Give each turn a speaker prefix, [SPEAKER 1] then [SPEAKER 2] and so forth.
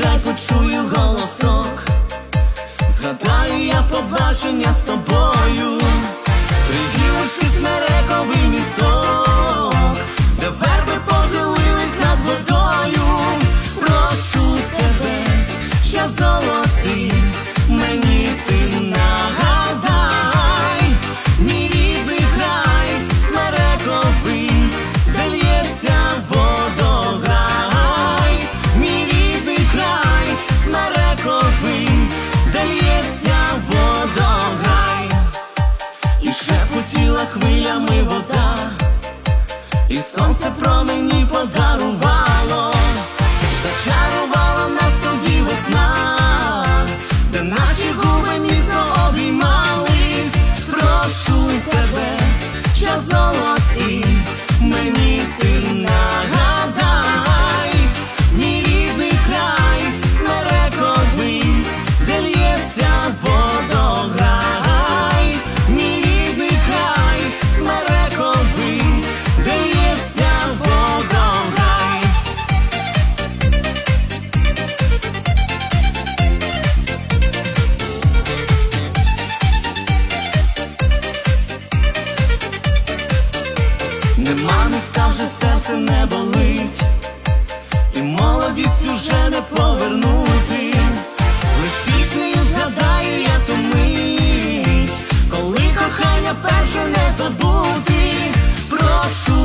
[SPEAKER 1] крайку чую голосок, згадаю я побачення з тобою. сонце промені подарував. Нема міста вже серце не болить, і молодість уже не повернути, лиш пісню згадаю я ту мить, коли кохання перше не забути, прошу.